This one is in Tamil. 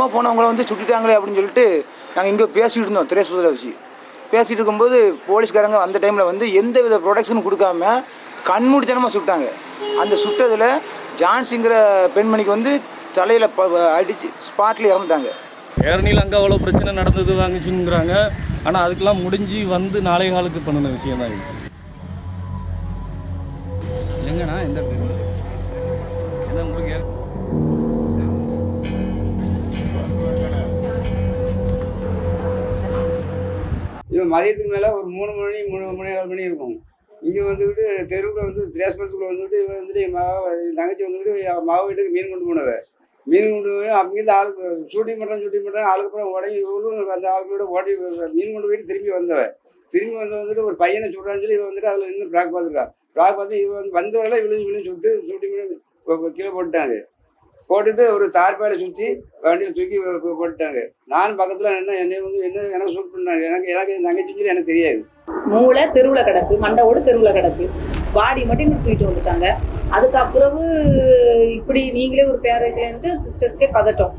சும்மா போனவங்கள வந்து சுட்டுட்டாங்களே அப்படின்னு சொல்லிட்டு நாங்கள் இங்கே பேசிகிட்டு இருந்தோம் திரேஸ்புரத்தில் வச்சு. பேசிகிட்டு இருக்கும்போது போலீஸ்காரங்க அந்த டைமில் வந்து எந்த வித ப்ரொடெக்ஷனும் கொடுக்காம கண்மூடித்தனமாக சுட்டாங்க. அந்த சுட்டதில் ஜான்சிங்கிற பெண்மணிக்கு வந்து தலையில் அடித்து ஸ்பாட்டில் இறந்துட்டாங்க. ஏரணியில் அங்கே அவ்வளோ பிரச்சனை நடந்தது வாங்கிச்சுங்கிறாங்க. ஆனால் அதுக்கெல்லாம் முடிஞ்சு வந்து நாளைய காலுக்கு பண்ணின விஷயம் தான் இது. இவன் மதியத்துக்கு மேலே ஒரு மூணு மணி மூணு மணி நாலு மணி இருக்கும். இங்கே வந்துக்கிட்டு தெருவில் வந்து திரேஸ்பரத்துக்குள்ளே வந்துக்கிட்டு இவன் வந்துட்டு என் மாவ என் தங்கச்சி வந்துக்கிட்டு என் மாவு வீட்டுக்கு மீன் கொண்டு போனவ. மீன் கொண்டு போய் அங்கேருந்து ஆளுக்கு ஷூட்டிங் பண்ணுறேன் ஷூட்டிங் பண்ணுறேன் ஆளுக்கு அப்புறம் உடஞ்சி இவளும் அந்த ஆளுகளோட ஓடி மீன் கொண்டு போயிட்டு திரும்பி வந்தவ. திரும்பி வந்து வந்துட்டு ஒரு பையனை சுடுறான்னு சொல்லி இவன் வந்துட்டு அதில் நின்று ப்ராக் பார்த்துருக்கான் ப்ராக் பார்த்து இவன் வந்து வந்தவரை விழுந்து விழுந்து சுட்டு ஷூட்டிங் பண்ணி கீழே போட்டுட்டாங்க. போட்டுட்டு ஒரு தார்பாயில சுற்றி வண்டியில் தூக்கி போட்டுட்டாங்க. நான் பக்கத்தில் என்ன என்னை வந்து என்ன எனக்கு சூட் பண்ணாங்க. எனக்கு எனக்கு தங்கச்சின்னு எனக்கு தெரியாது. மூளை தெருவில் கிடக்கு மண்டவோடு தெருவில் கிடக்கு. பாடி மட்டும் தூக்கிட்டு வந்துட்டாங்க. அதுக்கப்புறவு இப்படி நீங்களே ஒரு பேர் வைக்கலன்ட்டு சிஸ்டர்ஸ்க்கே பதட்டம்.